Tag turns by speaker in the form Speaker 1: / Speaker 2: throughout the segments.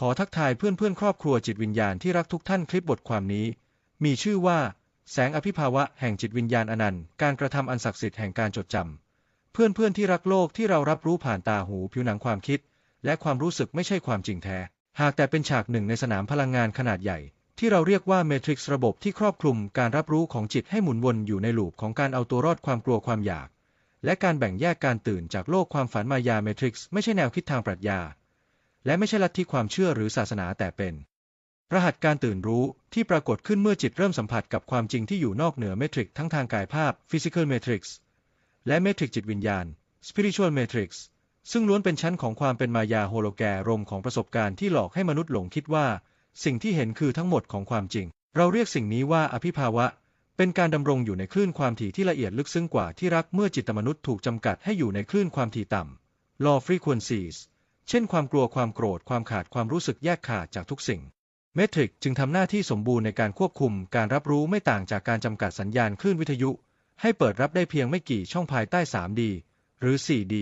Speaker 1: ขอทักทายเพื่อนๆครอบครัวจิตวิญญาณที่รักทุกท่านคลิปบทความนี้ มีชื่อว่า แสงอภิภาวะแห่งจิตวิญญาณอนันต์การกระทำอันศักดิ์สิทธิ์แห่งการจดจำเพื่อนๆที่รักโลกที่เรารับรู้ผ่านตาหูผิวหนังความคิด และความรู้สึกไม่ใช่ความจริงแท้ หากแต่เป็นฉากหนึ่งในสนามพลังงานขนาดใหญ่ ที่เราเรียกว่าเมทริกซ์ระบบที่ครอบคลุมการรับรู้ของจิตให้หมุนวนอยู่ในลูปของการเอาตัวรอดความกลัวความอยาก และการแบ่งแยกการตื่นจากโลกความฝันมายาเมทริกซ์ไม่ใช่แนวคิดทางปรัชญา และไม่ใช่ลัทธิความเชื่อหรือศาสนาแต่เป็น รหัสการตื่นรู้ที่ปรากฏขึ้นเมื่อจิตเริ่มสัมผัสกับความจริงที่อยู่นอกเหนือเมทริกทั้งทางกายภาพ physical matrix และเมทริกจิตวิญญาณ spiritual matrix ซึ่งล้วนเป็นชั้นของความเป็นมายาโฮโลแกรมของประสบการณ์ที่หลอกให้มนุษย์หลงคิดว่า สิ่งที่เห็นคือทั้งหมดของความจริง เราเรียกสิ่งนี้ว่าอภิภาวะ เป็นการดำรงอยู่ในคลื่นความถี่ที่ละเอียดลึกซึ้งกว่าที่รักเมื่อจิตมนุษย์ถูกจำกัดให้อยู่ในคลื่นความถี่ต่ำ low frequencies เช่นความกลัวความโกรธความขาดความรู้สึกแยกขาดจากทุกสิ่ง เมทริกจึงทำหน้าที่สมบูรณ์ในการควบคุมการรับรู้ไม่ต่างจากการจำกัดสัญญาณคลื่นวิทยุ ให้เปิดรับได้เพียงไม่กี่ช่องภายใต้ 3D หรือ 4D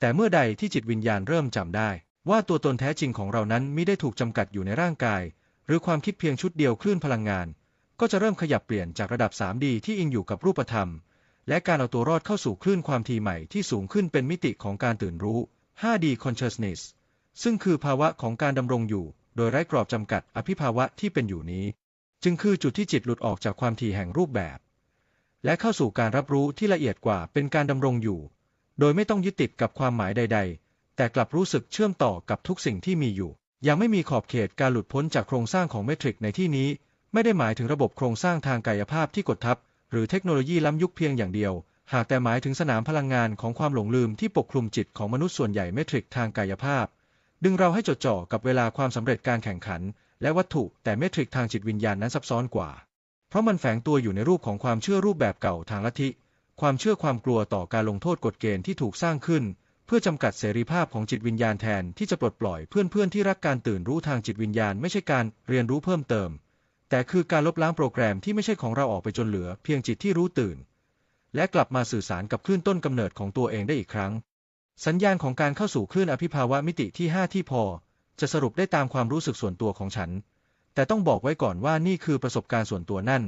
Speaker 1: แต่เมื่อใดที่จิตวิญญาณเริ่มจำได้ ว่าตัวตนแท้จริงของเรานั้นไม่ได้ถูกจำกัดอยู่ในร่างกาย หรือความคิดเพียงชุดเดียวคลื่นพลังงาน ก็จะเริ่มขยับเปลี่ยนจากระดับ 3D ที่อิงอยู่กับรูปธรรม และการเอาตัวรอดเข้าสู่คลื่นความถี่ใหม่ที่สูงขึ้นเป็นมิติของการตื่นรู้ 5D consciousness ซึ่งคือภาวะของการดำรงอยู่ โดยไร้กรอบจำกัดอภิภาวะที่เป็นอยู่นี้ จึงคือจุดที่จิตหลุดออกจากความถี่แห่งรูปแบบ และเข้าสู่การรับรู้ที่ละเอียดกว่าเป็นการดำรงอยู่ โดยไม่ต้องยึดติดกับความหมายใด ๆ แต่กลับรู้สึกเชื่อมต่อกับทุกสิ่งที่มีอยู่ ยังไม่มีขอบเขตการหลุดพ้นจากโครงสร้างของเมทริกในที่นี้ ไม่ได้หมายถึงระบบโครงสร้างทางกายภาพที่กดทับ หรือเทคโนโลยีล้ำยุคเพียงอย่างเดียว หากแต่หมายถึงสนามพลังงานของความหลงลืมที่ปกคลุมจิตของมนุษย์ส่วนใหญ่เมทริกทางกายภาพ ดึงเราให้จดจ่อกับเวลาความสำเร็จการแข่งขัน และวัตถุแต่เมทริกทางจิตวิญญาณนั้นซับซ้อนกว่า เพราะมันแฝงตัวอยู่ในรูปของความเชื่อรูปแบบเก่าทางลัทธิ ความเชื่อความกลัวต่อการลงโทษกฎเกณฑ์ที่ถูกสร้างขึ้น เพื่อจำกัดเสรีภาพของจิตวิญญาณแทนที่จะปลดปล่อยเพื่อนๆที่รักการตื่นรู้ทางจิตวิญญาณไม่ใช่การเรียนรู้เพิ่มเติม แต่คือการลบล้างโปรแกรมที่ไม่ใช่ของเราออกไปจนเหลือ เพียงจิตที่รู้ตื่น และกลับมาสื่อสารกับคลื่นต้นกำเนิดของตัวเองได้อีกครั้ง สัญญาณของการเข้าสู่คลื่นอภิภาวะมิติที่ 5 ที่พอ จะสรุปได้ตามความรู้สึกส่วนตัวของฉัน แต่ต้องบอกไว้ก่อนว่านี่คือประสบการณ์ส่วนตัวนั่น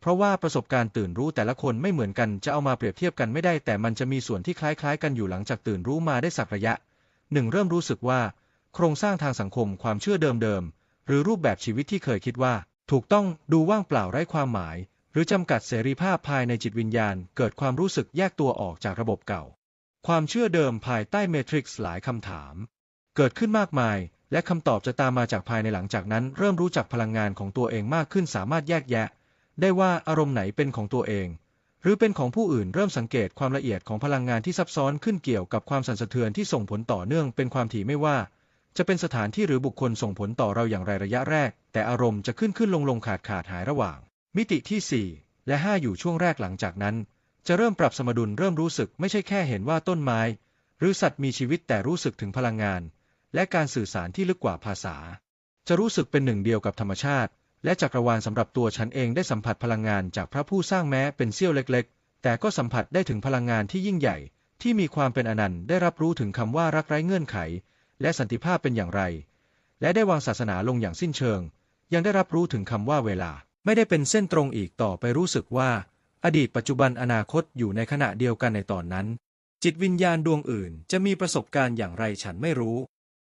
Speaker 1: เพราะว่าประสบการณ์ตื่นรู้แต่ละคนไม่เหมือนกันจะเอามาเปรียบเทียบกันไม่ได้ แต่มันจะมีส่วนที่คล้ายๆ กันอยู่หลังจากตื่นรู้มาได้สักระยะหนึ่งเริ่มรู้สึกว่า โครงสร้างทางสังคมความเชื่อเดิมๆหรือรูปแบบชีวิตที่เคยคิดว่า ถูกต้องดูว่างเปล่าไร้ความหมาย รือจำกัดเสรีภาพภายในจิตวิญญาณ เกิดความรู้สึกแยกตัวออกจากระบบเก่า ความเชื่อเดิมภายใต้เมทริกซ์หลายคำถาม เกิดขึ้นมากมาย และคำตอบจะตามมาจากภายในหลังจากนั้น เริ่มรู้จักพลังงานของตัวเองมากขึ้นสามารถแยกแยะ ได้ว่าอารมณ์ไหนเป็นของตัวเอง หรือเป็นของผู้อื่นเริ่มสังเกตความละเอียดของพลังงานที่ซับซ้อนขึ้นเกี่ยวกับความสั่นสะเทือนที่ส่งผลต่อเนื่องเป็นความถี่ไม่ว่าจะเป็นสถานที่หรือบุคคลส่งผลต่อเราอย่างไรระยะแรก แต่อารมณ์จะขึ้นขึ้นลงลงขาดขาดหายระหว่าง มิติที่ 4 และ 5 อยู่ช่วงแรกหลังจากนั้น จะเริ่มปรับสมดุลเริ่มรู้สึกไม่ใช่แค่เห็นว่าต้นไม้ หรือสัตว์มีชีวิตแต่รู้สึกถึงพลังงาน และการสื่อสารที่ลึกกว่าภาษา จะรู้สึกเป็นหนึ่งเดียวกับธรรมชาติ และจักรวาลสำหรับตัวฉันเองได้สัมผัสพลังงานจากพระผู้สร้างแม้เป็นเสี้ยวเล็ก ๆ แต่ก็สัมผัสได้ถึงพลังงานที่ยิ่งใหญ่ ที่มีความเป็นอนันต์ได้รับรู้ถึงคำว่ารักไร้เงื่อนไข และสันติภาพเป็นอย่างไร และได้วางศาสนาลงอย่างสิ้นเชิง ยังได้รับรู้ถึงคำว่าเวลา ไม่ได้เป็นเส้นตรงอีกต่อไปรู้สึกว่า อดีตปัจจุบันอนาคตอยู่ในขณะเดียวกันในตอนนั้น จิตวิญญาณดวงอื่นจะมีประสบการณ์อย่างไรฉันไม่รู้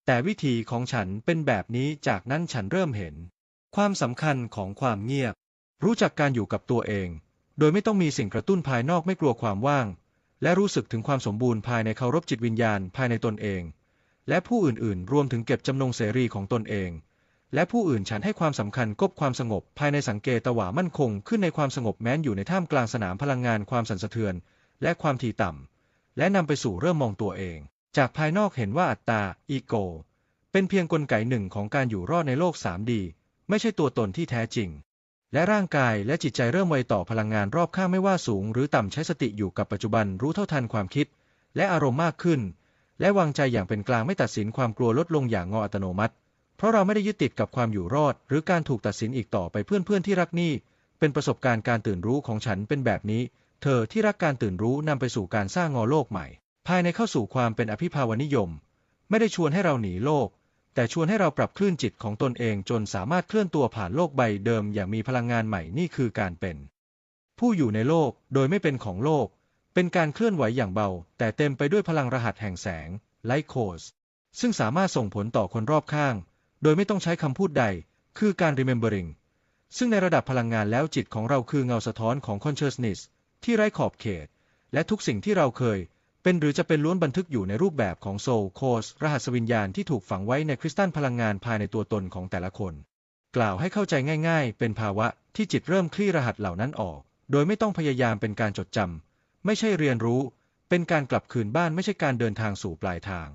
Speaker 1: แต่วิธีของฉันเป็นแบบนี้จากนั้นฉันเริ่มเห็น ความสำคัญของความเงียบ รู้จักการอยู่กับตัวเอง โดยไม่ต้องมีสิ่งกระตุ้นภายนอกไม่กลัวความว่าง และรู้สึกถึงความสมบูรณ์ภายในเคารพจิตวิญญาณภายในตนเอง และผู้อื่นๆ รวมถึงเก็บจำนงเสรีของตนเอง และผู้อื่นฉันให้ความสำคัญกบความสงบ ภายในสังเกตวามั่นคงขึ้นในความสงบแม้นอยู่ในท่ามกลางสนามพลังงานความสั่นสะเทือน และความถี่ต่ำและนำไปสู่เริ่มมองตัวเอง จากภายนอกเห็นว่าอัตตาอีโก เป็นเพียงกลไกหนึ่งของการอยู่รอดในโลก 3D ไม่ใช่ตัวตนที่แท้จริง และร่างกายและจิตใจเริ่มไวต่อพลังงานรอบข้างไม่ว่าสูง หรือต่ำใช้สติอยู่กับปัจจุบันรู้เท่าทันความคิด และอารมณ์มากขึ้น และวางใจอย่างเป็นกลางไม่ตัดสินความกลัวลดลงอย่างงออัตโนมัติ ราะเราไม่ได้ยึดติดกับความอยู่รอด หรือการถูกตัดสินอีกต่อไปเพื่อนๆที่รักนี่ เป็นประสบการณ์การตื่นรู้ของฉันเป็นแบบนี้ เธอที่รักการตื่นรู้นำไปสู่การสร้างงอโลกใหม่ ภายในเข้าสู่ความเป็นอภิภาวนิยม ไม่ได้ชวนให้เราหนีโลก แต่ชวนให้เราปรับคลื่นจิตของตนเองจนสามารถเคลื่อนตัวผ่านโลกใบเดิมอย่างมีพลังงานใหม่นี่คือการเป็น ผู้อยู่ในโลกโดยไม่เป็นของโลก เป็นการเคลื่อนไหวอย่างเบา แต่เต็มไปด้วยพลังรหัสแห่งแสงไลโคสซึ่งสามารถส่งผลต่อคนรอบข้าง โดยไม่ต้องใช้คำพูดใด คือการ remembering ซึ่งในระดับพลังงานแล้วจิตของเราคือเงาสะท้อนของ consciousness ที่ไร้ขอบเขต และทุกสิ่งที่เราเคย เป็นหรือจะเป็นล้วนบันทึกอยู่ในรูปแบบของโซลโคสรหัสวิญญาณที่ถูกฝังไว้ในคริสตัลพลังงานภายในตัวตนของแต่ละคน กล่าวให้เข้าใจง่าย ๆ เป็นภาวะที่จิตเริ่มคลี่รหัสเหล่านั้นออก โดยไม่ต้องพยายามเป็นการจดจำไม่ใช่เรียนรู้ เป็นการกลับคืนบ้านไม่ใช่การเดินทางสู่ปลายทาง